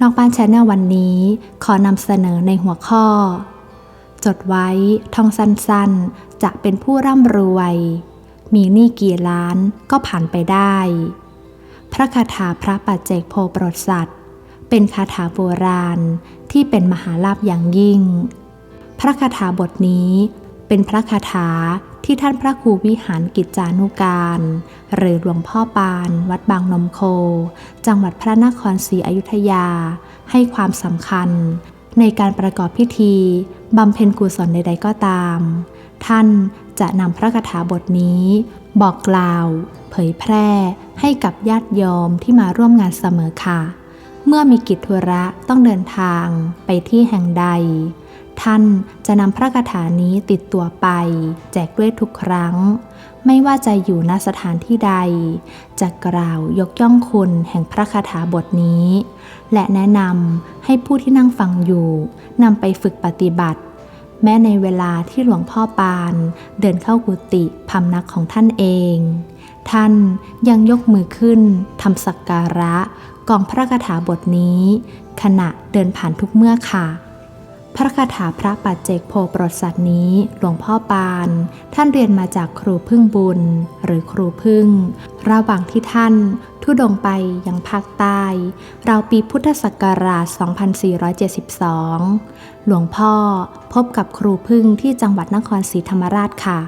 นอกบ้านแชนแนลวันนี้ขอนำเสนอในหัวข้อ จดไว้ท่องสั้นๆ จะเป็นผู้ร่ำรวย มีหนี้กี่ล้านก็ผ่านไปได้ พระคาถาพระปัจเจกโพโปรดสัตว์เป็นคาถาโบราณที่เป็นมหาลาภอย่างยิ่ง พระคาถาบทนี้เป็นพระคาถา ที่ท่านพระครูวิหารกิจจานุการ หรือหลวงพ่อปาน วัดบางนมโค จังหวัดพระนครศรีอยุธยา ให้ความสำคัญ ในการประกอบพิธีบำเพ็ญกุศลใด ๆ ก็ตาม ท่านจะนำพระคาถาบทนี้ บอกกล่าว เผยแพร่ให้กับญาติโยมที่มาร่วมงานเสมอค่ะ เมื่อมีกิจธุระต้องเดินทางไปที่แห่งใด ท่านจะนำพระคาถานี้ติดตัวไป แจกด้วยทุกครั้ง ไม่ว่าจะอยู่ณสถานที่ใด จะกล่าวยกย่องคุณแห่งพระคาถาบทนี้ และแนะนำให้ผู้ที่นั่งฟังอยู่นำไปฝึกปฏิบัติ แม้ในเวลาที่หลวงพ่อปานเดินเข้ากุฏิพำนักของท่านเอง ท่านยังยกมือขึ้นทำสักการะกองพระคาถาบทนี้ ขณะเดินผ่านทุกเมื่อค่ะ พระคาถาพระปัจเจกโพปรดสัตว์นี้หลวงพ่อปาน ท่านเรียนมาจากครูพึ่งบุญ หรือครูพึ่ง ระหว่างที่ท่านทุดงไปยังภาคใต้ราวปีพุทธศักราช 2472 หลวงพ่อพบกับครูพึ่งที่จังหวัดนครศรีธรรมราชค่ะ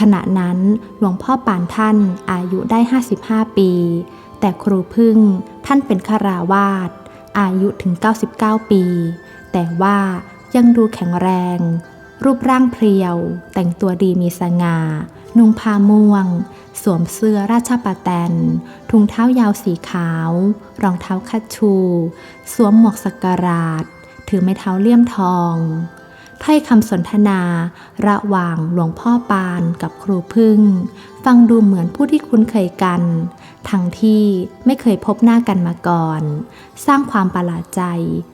ขณะนั้นหลวงพ่อปานท่านอายุได้ 55 ปี แต่ครูพึ่งท่านเป็นคาราวาสอายุถึง 99 ปี แต่ว่า ยังดูแข็งแรง รูปร่างเพรียว แต่งตัวดีมีสง่า นุ่งผ้าม่วง สวมเสื้อราชปะแตน ถุงเท้ายาวสีขาว รองเท้าคัดชู สวมหมวกสักการาดถือไม้เท้าเลี่ยมทองถ้อยคำสนทนาระหว่างหลวงพ่อปานกับครูพึ่ง ฟังดูเหมือนผู้ที่คุ้นเคยกัน ทั้งที่ไม่เคยพบหน้ากันมาก่อน สร้างความประหลาดใจ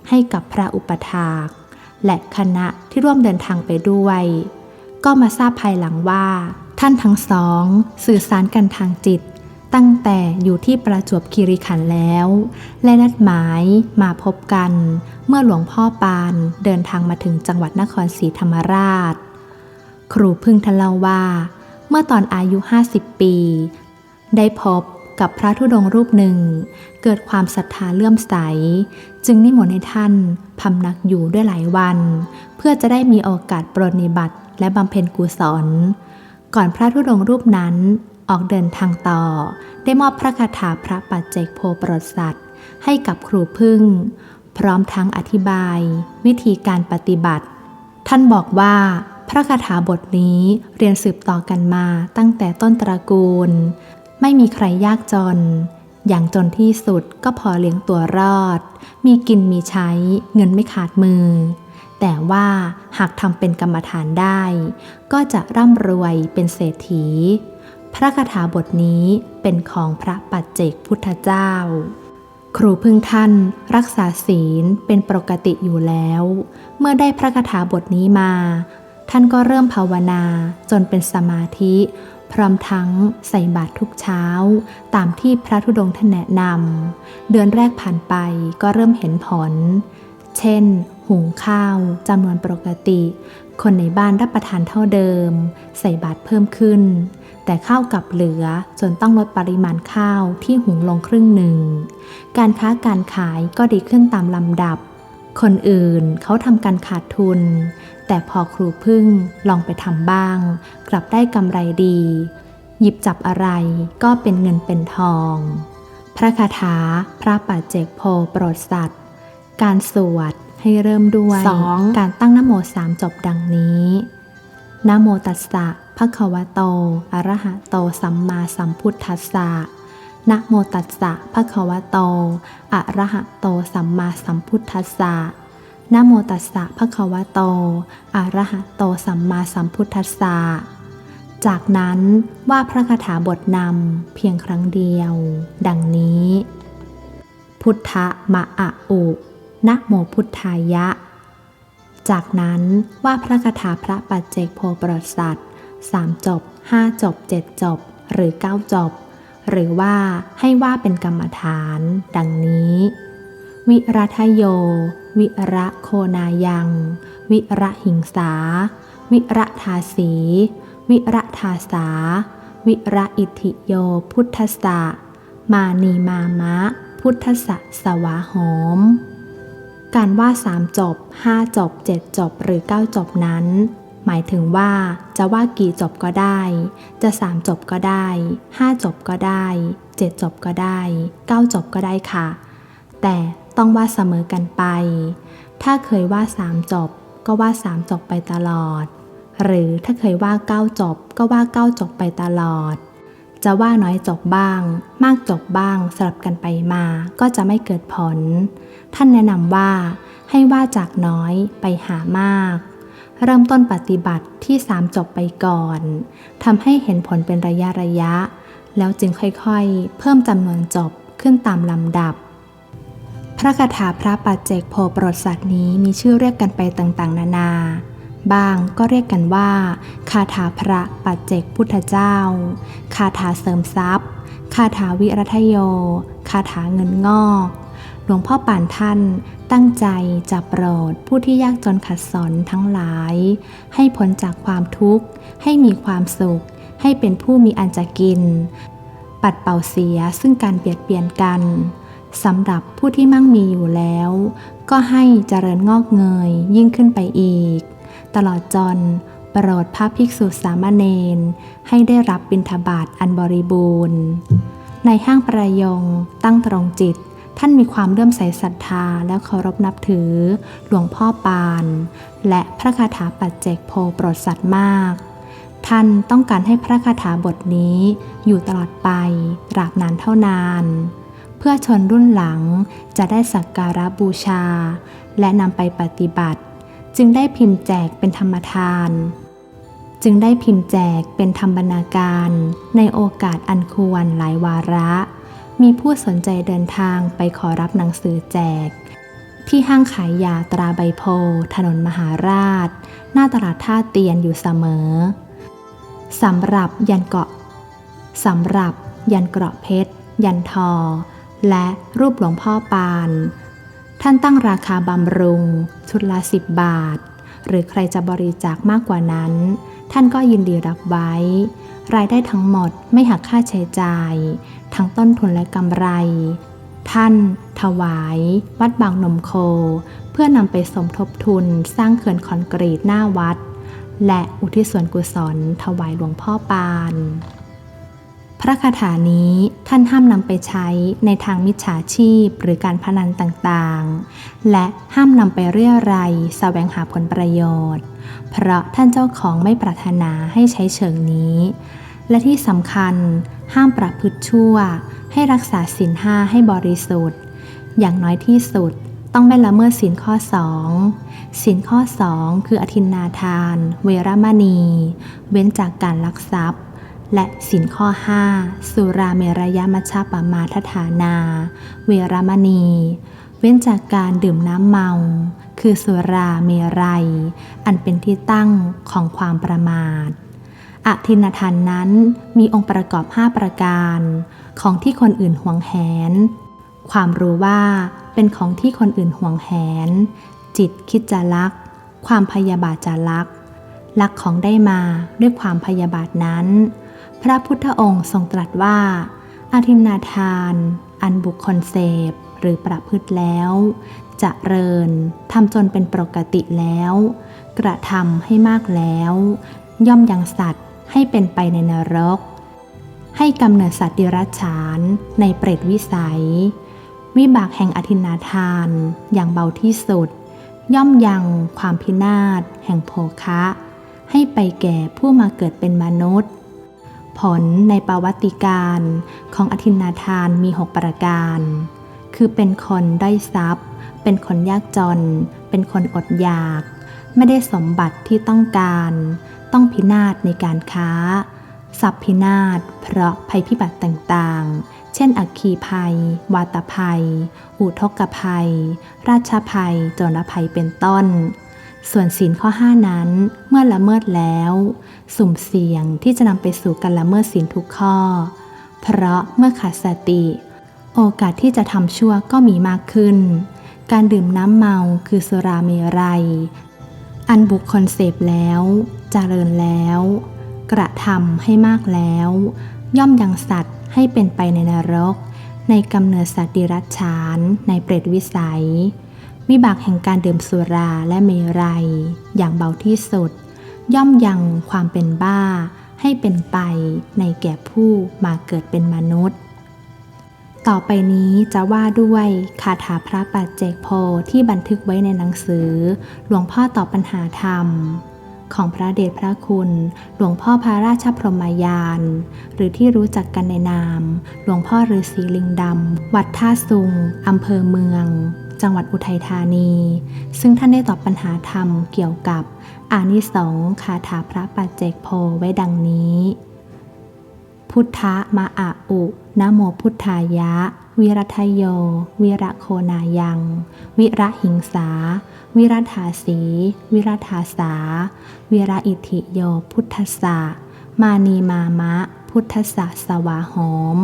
ให้กับพระอุปถาก และคณะที่ร่วมเดินทางไปด้วย ก็มาทราบภายหลังว่า ท่านทั้งสอง สื่อสารกันทางจิต ตั้งแต่อยู่ที่ประจวบคีรีขันธ์แล้ว และนัดหมายมาพบกัน เมื่อหลวงพ่อปานเดินทางมาถึงจังหวัดนครศรีธรรมราช ครูพึ่งทนเล่าว่า เมื่อตอนอายุ 50 ปี ได้พบ กับพระธุดงรูปหนึ่ง เกิดความศรัทธาเลื่อมใส จึงนิมนต์ให้ท่านพำนักอยู่ด้วยหลายวัน เพื่อจะได้มีโอกาสปรนนิบัติและบำเพ็ญกุศล ก่อนพระธุดงรูปนั้นออกเดินทางต่อ ได้มอบพระคาถาพระปัจเจกโพปรดสัตว์ให้กับครูพึ่ง พร้อมทั้งอธิบาย วิธีการปฏิบัติ ท่านบอกว่าพระคาถาบทนี้เรียนสืบต่อกันมาตั้งแต่ต้นตระกูล ไม่มีใครยากจน อย่างจนที่สุดก็พอเลี้ยงตัวรอด มีกินมีใช้เงินไม่ขาดมือ แต่ว่าหากทำเป็นกรรมฐานได้ ก็จะร่ำรวยเป็นเศรษฐี พระคาถาบทนี้เป็นของพระปัจเจกพุทธเจ้า ครูพึ่งท่านรักษาศีลเป็นปกติอยู่แล้ว เมื่อได้พระคาถาบทนี้มาท่านก็เริ่มภาวนาจนเป็นสมาธิ พร้อมทั้งใส่บาตรทุกเช้า ตามที่พระธุดงค์ท่านแนะนำเดือนแรกผ่านไปก็เริ่มเห็นผล เช่น หุงข้าวจำนวนปกติ คนในบ้านรับประทานเท่าเดิม ใส่บาตรเพิ่มขึ้น แต่ข้าวกลับเหลือจนต้องลดปริมาณข้าวที่หุงลงครึ่งหนึ่ง การค้าการขายก็ดีขึ้นตามลำดับ คนอื่นเขาทำการขาดทุน แต่พอครูพึ่งลองไปทำบ้าง กลับได้กำไรดี หยิบจับอะไรก็เป็นเงินเป็นทอง พระคาถาพระปัจเจกโพโปรดสัตว์ การสวดให้เริ่มด้วย 2. การตั้งนะโมสามจบดังนี้นะโมตัสสะภะคะวะโต อะระหะโต สัมมาสัมพุทธัสสะ นะโมตัสสะภะคะวะโต อะระหะโตสัมมาสัมพุทธัสสะนะโมตัสสะภะคะวะโต อะระหะโตสัมมาสัมพุทธัสสะ จากนั้นว่าพระคาถาบทนำเพียงครั้งเดียว ดังนี้ พุทธะมะอะอุนะโมพุทธายะ จากนั้นว่าพระคาถาพระปัจเจกโพปรดสัตสามจบห้าจบเจ็ดจบ หรือเก้าจบ หรือว่าให้ว่าเป็นกรรมฐาน ดังนี้ วิรัทโย วิระโคนายัง วิระหิงสา วิระทาสี วิระทาสา วิระอิทิโย พุทธสะ มานีมามะ พุทธสะสวาหอมการว่าสามจบห้าจบเจ็ดจบหรือเก้าจบนั้น หมายถึงว่าจะว่ากี่จบก็ได้ จะสามจบก็ได้ห้าจบก็ได้เจ็ดจบก็ได้เก้าจบก็ได้ค่ะ แต่ต้องว่าเสมอกันไป ถ้าเคยว่าสามจบ ก็ว่าสามจบไปตลอด หรือถ้าเคยว่าเก้าจบ ก็ว่าเก้าจบไปตลอด จะว่าน้อยจบบ้าง มากจบบ้างสลับกันไปมาก็จะไม่เกิดผล ท่านแนะนำว่าให้ว่าจากน้อยไปหามาก เริ่มต้นปฏิบัติที่สามจบไปก่อนทำให้เห็นผลเป็นระยะระยะ แล้วจึงค่อยๆ เพิ่มจำนวนจบขึ้นตามลำดับ พระคาถาพระปัจเจกโพโปรดสัตว์นี้มีชื่อเรียกกันไปต่างๆ นานาบางก็เรียกกันว่า คาถาพระปัจเจกพุทธเจ้า คาถาเสริมทรัพย์ คาถาวิรัทโย คาถาเงินงอก หลวงพ่อป่านท่าน ตั้งใจจะโปรดผู้ที่ยากจนขัดสนทั้งหลาย ให้พ้นจากความทุกข์ ให้มีความสุข ให้เป็นผู้มีอันจะกิน ปัดเป่าเสียซึ่งการเบียดเบียนกันสำหรับผู้ที่มั่งมีอยู่แล้ว ก็ให้เจริญงอกเงยยิ่งขึ้นไปอีก ตลอดจนโปรดพระภิกษุสามเณรให้ได้รับบิณฑบาตอันบริบูรณ์ ในห้างประยงตั้งตรงจิต ท่านมีความเลื่อมใสศรัทธาและเคารพนับถือ หลวงพ่อปาน และพระคาถาปัจเจกโพโปรดสัตว์มาก ท่านต้องการให้พระคาถาบทนี้อยู่ตลอดไปตราบนานเท่านาน เพื่อชนรุ่นหลังจะได้สักการะบูชา และนำไปปฏิบัติ จึงได้พิมพ์แจกเป็นธรรมทาน จึงได้พิมพ์แจกเป็นธรรมบรรณาการ ในโอกาสอันควรหลายวาระ มีผู้สนใจเดินทางไปขอรับหนังสือแจก ที่ห้างขายยาตราใบโพถนนมหาราช หน้าตลาดท่าเตียนอยู่เสมอสำหรับยันเกาะสำหรับยันเกราะเพชร ยันทอ และรูปหลวงพ่อปาน ท่านตั้งราคาบำรุง ชุดละสิบบาท หรือใครจะบริจาคมากกว่านั้น ท่านก็ยินดีรับไว้ รายได้ทั้งหมดไม่หักค่าใช้จ่าย ทั้งต้นทุนและกำไร ท่าน ถวาย วัดบางนมโค เพื่อนำไปสมทบทุนสร้างเขื่อนคอนกรีตหน้าวัด และอุทิศส่วนกุศลถวายหลวงพ่อปาน พระคาถานี้ท่านห้ามนำไปใช้ในทางมิจฉาชีพหรือการพนันต่างๆ และห้ามนำไปเรียรัยแสวงหาผลประโยชน์ เพราะท่านเจ้าของไม่ปรารถนาให้ใช้เชิงนี้ และที่สำคัญ ห้ามประพฤติชั่ว ให้รักษาศีลห้าให้บริสุทธิ์ อย่างน้อยที่สุดต้องไม่ละเมิดศีลข้อสองศีลข้อสองคืออธินนาทาน เวรมณี เว้นจากการลักทรัพย์ และสินข้อ 5 สุราเมรยมัชฌปมาทฐานา เวรมณี เว้นจากการดื่มน้ำเมา คือสุราเมรัย อันเป็นที่ตั้งของความประมาท อธินทานนั้นมีองค์ประกอบ 5 ประการ ของที่คนอื่นหวงแหน ความรู้ว่าเป็นของที่คนอื่นหวงแหน จิตคิดจะลัก ความพยาบาทจะลัก ลักของได้มาด้วยความพยาบาทนั้น พระพุทธองค์ทรงตรัสว่าอาทินนาทาน อันบุคคลเสพหรือประพฤติแล้วจะเริญทำจนเป็นปกติแล้ว กระทำให้มากแล้ว ย่อมยังสัตว์ ให้เป็นไปในนรก ให้กำเนิดสัตว์ดิรัจฉานในเปรตวิสัย วิบากแห่งอธินาทานอย่างเบาที่สุด ย่อมยังความพินาศแห่งโภคะ ให้ไปแก่ผู้มาเกิดเป็นมนุษย์ ผลในประวัติการของอธินาทานมีหกประการ คือเป็นคนได้ทรัพย์ เป็นคนยากจน เป็นคนอดอยาก ไม่ได้สมบัติที่ต้องการ ต้องพินาศในการค้า ทรัพย์พินาศเพราะภัยพิบัติต่างๆ เช่น อัคคีภัย วาตภัย อุทกภัย ราชภัย โจรภัยเป็นต้น ส่วนศีลข้อ 5 นั้นเมื่อละเมิดแล้ว สุ่มเสี่ยงที่จะนำไปสู่การละเมิดศีลทุกข้อ เพราะเมื่อขาดสติ โอกาสที่จะทำชั่วก็มีมากขึ้น การดื่มน้ำเมาคือสุราเมรัยอันบุคคลเสพแล้ว เจริญแล้ว กระทำให้มากแล้ว ย่อมยังสัตว์ให้เป็นไปในนรก ในกำเนิดสัตว์ดิรัจฉาน ในเปรตวิสัย วิบากแห่งการดื่มสุราและเมรัย อย่างเบาที่สุด ย่อมยังความเป็นบ้า ให้เป็นไปในแก่ผู้มาเกิดเป็นมนุษย์ ต่อไปนี้จะว่าด้วยคาถาพระปัจเจกโพที่บันทึกไว้ในหนังสือ หลวงพ่อตอบปัญหาธรรม ของพระเดชพระคุณ หลวงพ่อพระราชพรหมยาน หรือที่รู้จักกันในนาม หลวงพ่อฤาษีลิงดำ วัดท่าซุงอำเภอเมือง จังหวัดอุทัยธานี ซึ่งท่านได้ตอบปัญหาธรรมเกี่ยวกับอานิสงส์คาถาพระปัจเจกโพไว้ดังนี้ พุทธะมะอะอุนะโมพุทธายะ วิรัทโย วิระโคนายัง วิระหิงสา วิรัฐาสี วิรัฐาสา วิระอิธิโย พุทธสะมานีมามะ พุทธสสะสวาหอม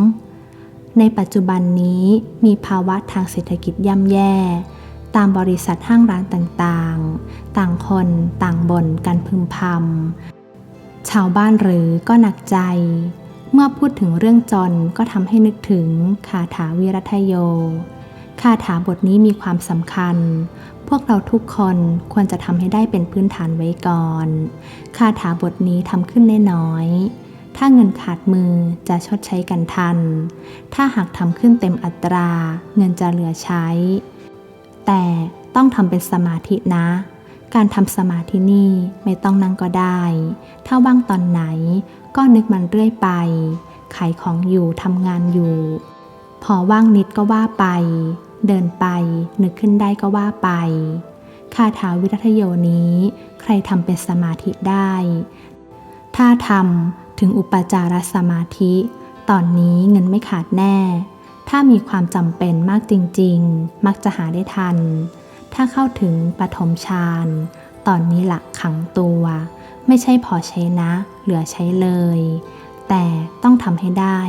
ในปัจจุบันนี้มีภาวะทางเศรษฐกิจย่ำแย่ ตามบริษัทห้างร้านต่างๆ ต่างคนต่างบ่นกันพึมพำชาวบ้านหรือก็หนักใจ เมื่อพูดถึงเรื่องจนก็ทำให้นึกถึงคาถาวิรัทโย คาถาบทนี้มีความสำคัญ พวกเราทุกคนควรจะทำให้ได้เป็นพื้นฐานไว้ก่อน คาถาบทนี้ทำขึ้นน้อย ถ้าเงินขาดมือจะชดใช้กันทัน ถ้าหากทำขึ้นเต็มอัตรา เงินจะเหลือใช้ แต่ต้องทำเป็นสมาธินะ การทำสมาธินี่ไม่ต้องนั่งก็ได้ ถ้าว่างตอนไหน ก็นึกมันเรื่อยไปขายของอยู่ทำงานอยู่ พอว่างนิดก็ว่าไป เดินไป นึกขึ้นได้ก็ว่าไปคาถาวิรัตโยนี้ ใครทำเป็นสมาธิได้ ถ้าทำถึงอุปจารสมาธิ ตอนนี้เงินไม่ขาดแน่ ถ้ามีความจำเป็นมากจริง ๆ มักจะหาได้ทัน ถ้าเข้าถึงปฐมฌาน ตอนนี้หลักขังตัว ไม่ใช่พอใช้นะ เหลือใช้เลย แต่ต้องทำให้ได้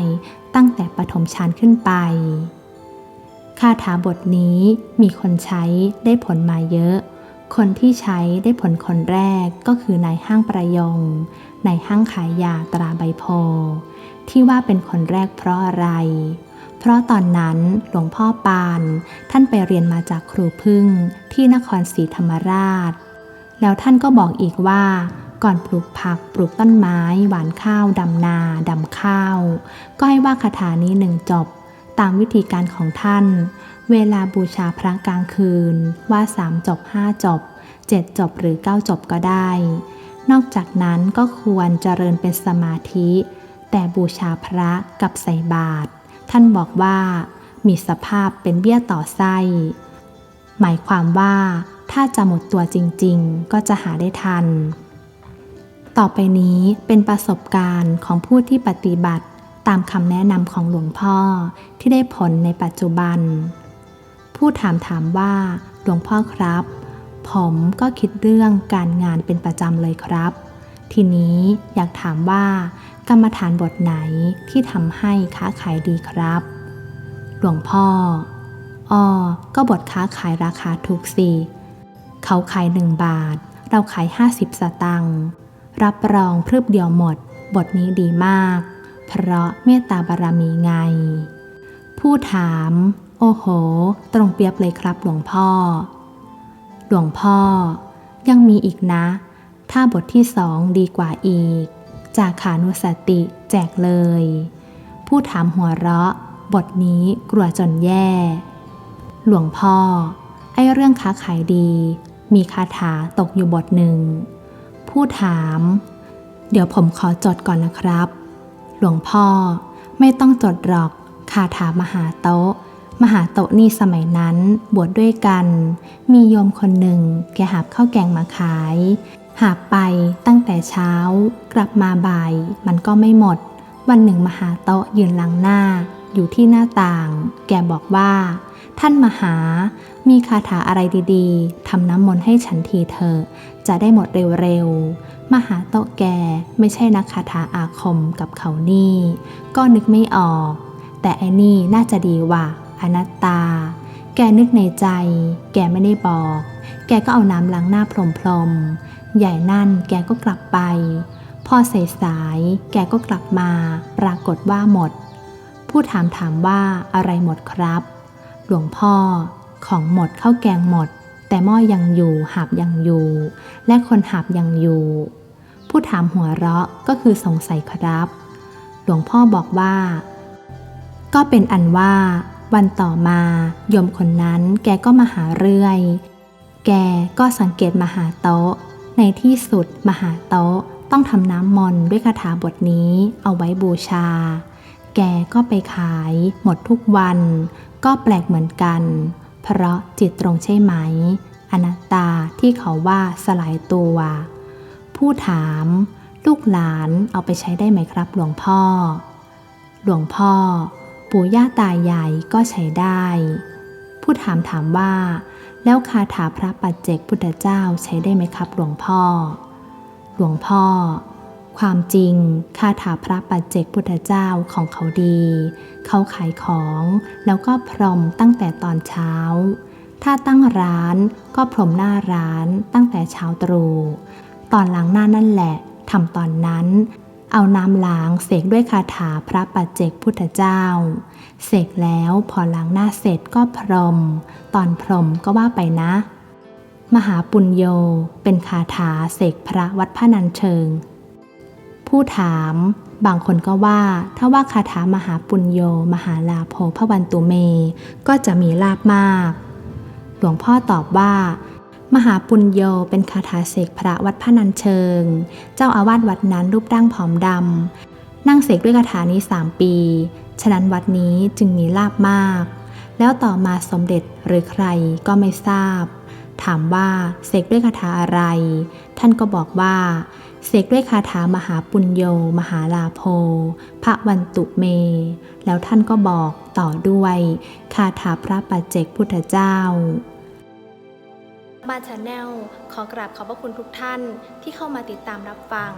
ตั้งแต่ปฐมฌานขึ้นไป คาถาบทนี้มีคนใช้ได้ผลมาเยอะ คนที่ใช้ได้ผลคนแรกก็คือนายห้างประยงในห้างขายยาตราใบโพที่ว่าเป็นคนแรกเพราะอะไร เพราะตอนนั้นหลวงพ่อปาน ท่านไปเรียนมาจากครูพึ่งที่นครศรีธรรมราช แล้วท่านก็บอกอีกว่า ก่อนปลูกผักปลูกต้นไม้ หวานข้าวดำนาดำข้าว ก็ให้ว่าคาถานี้หนึ่งจบ ตามวิธีการของท่าน เวลาบูชาพระกลางคืน ว่าสามจบห้าจบเจ็ดจบหรือเก้าจบก็ได้ นอกจากนั้นก็ควรเจริญเป็นสมาธิ แต่บูชาพระกับใส่บาตรท่านบอกว่ามีสภาพเป็นเบี้ยต่อไส้ หมายความว่า ถ้าจะหมดตัวจริงๆ ก็จะหาได้ทัน ต่อไปนี้เป็นประสบการณ์ของผู้ที่ปฏิบัติตามคำแนะนำของหลวงพ่อที่ได้ผลในปัจจุบัน ผู้ถามถามว่า หลวงพ่อครับ ผมก็คิดเรื่องการงานเป็นประจำเลยครับ ทีนี้อยากถามว่ากรรมฐานบทไหนที่ทำให้ค้าขายดีครับ หลวงพ่ออ้อก็บทค้าขายราคาถูกสิ เขาขายหนึ่งบาท เราขาย 50 สตังค์รับรองพรึบเดียวหมด บทนี้ดีมาก เพราะเมตตาบารมีไง ผู้ถาม โอ้โห ตรงเปรียบเลยครับหลวงพ่อ หลวงพ่อ ยังมีอีกนะ ถ้าบทที่สองดีกว่าอีก จากขานุสติแจกเลย ผู้ถามหัวเราะ บทนี้กลัวจนแย่ หลวงพ่อไอ้เรื่องค้าขายดี มีคาถาตกอยู่บทหนึ่ง ผู้ถาม เดี๋ยวผมขอจดก่อนนะครับ หลวงพ่อไม่ต้องจดหรอกคาถามหาโต๊ะ มหาโต๊ะนี่สมัยนั้นบวชดด้วยกัน มีโยมคนหนึ่งแกหาบข้าวแกงมาขาย หาบไปตั้งแต่เช้า กลับมาบ่ายมันก็ไม่หมด วันหนึ่งมหาโต๊ะยืนหลังหน้าอยู่ที่หน้าต่าง แกบอกว่า ท่านมหา มีคาถาอะไรดีๆ ทำน้ำมนต์ให้ฉันทีเถอจะได้หมดเร็วๆ มหาโตแกไม่ใช่นักคาถาอาคมกับเขานี่ ก็นึกไม่ออก แต่ไอ้นี่น่าจะดีว่ะ อนัตตา แกนึกในใจ แกไม่ได้บอก แกก็เอาน้ำล้างหน้าพรมๆ ใหญ่นั่นแกก็กลับไป พอสายๆแกก็กลับมา ปรากฏว่าหมด ผู้ถามถามว่าอะไรหมดครับ หลวงพ่อ ของหมดข้าวแกงหมด แต่หม้อยังอยู่หาบยังอยู่ และคนหาบยังอยู่ ผู้ถามหัวเราะก็คือสงสัยครับ หลวงพ่อบอกว่า ก็เป็นอันว่า วันต่อมาโยมคนนั้นแกก็มาหาเรื่อย แกก็สังเกตมาหาโต๊ะ ในที่สุดมาหาโต๊ะต้องทำน้ำมนต์ด้วยคาถาบทนี้เอาไว้บูชา แกก็ไปขายหมดทุกวัน ก็แปลกเหมือนกัน เพราะจิตตรงใช่ไหม อนัตตาที่เขาว่าสลายตัว ผู้ถาม ลูกหลานเอาไปใช้ได้ไหมครับหลวงพ่อ หลวงพ่อ ปู่ย่าตายายก็ใช้ได้ ผู้ถามถามว่า แล้วคาถาพระปัจเจกพุทธเจ้าใช้ได้ไหมครับหลวงพ่อ หลวงพ่อ ความจริงคาถาพระปัจเจกพุทธเจ้าของเขาดี เขาขายของแล้วก็พรมตั้งแต่ตอนเช้า ถ้าตั้งร้านก็พรมหน้าร้านตั้งแต่เช้าตรู่ตอนล้างหน้านั่นแหละทำตอนนั้น เอาน้ำล้างเสกด้วยคาถาพระปัจเจกพุทธเจ้า เสกแล้วพอล้างหน้าเสร็จก็พรม ตอนพรมก็ว่าไปนะ มหาปุญโยเป็นคาถาเสกพระวัดพระนันเชิง ผู้ถาม บางคนก็ว่าถ้าว่าคาถามหาปุญโย มหาลาโภพวันตุเม ก็จะมีลาบมาก หลวงพ่อตอบว่า มหาปุญโยเป็นคาถาเสกพระวัดพระนันเชิง เจ้าอาวาสวัดนั้นรูปร่างผอมดำนั่งเสกด้วยคาถานี้สามปี ฉะนั้นวัดนี้จึงมีลาบมาก แล้วต่อมาสมเด็จหรือใครก็ไม่ทราบ ถามว่าเสกด้วยคาถาอะไร ท่านก็บอกว่า เสกด้วยคาถามหาปุญโย มหาลาโภพระวันตุเม แล้วท่านก็บอกต่อด้วยคาถาพระปัจเจกพุทธเจ้า มาชาแนลขอกราบขอบพระคุณทุกท่านที่เข้ามาติดตามรับฟัง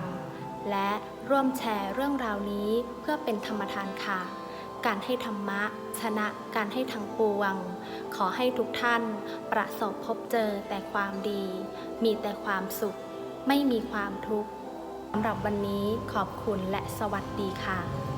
และร่วมแชร์เรื่องราวนี้เพื่อเป็นธรรมทานค่ะ การให้ธรรมะ ชนะการให้ทั้งปวง ขอให้ทุกท่านประสบพบเจอแต่ความดี มีแต่ความสุข ไม่มีความทุกข์สำหรับวันนี้ขอบคุณและสวัสดีค่ะ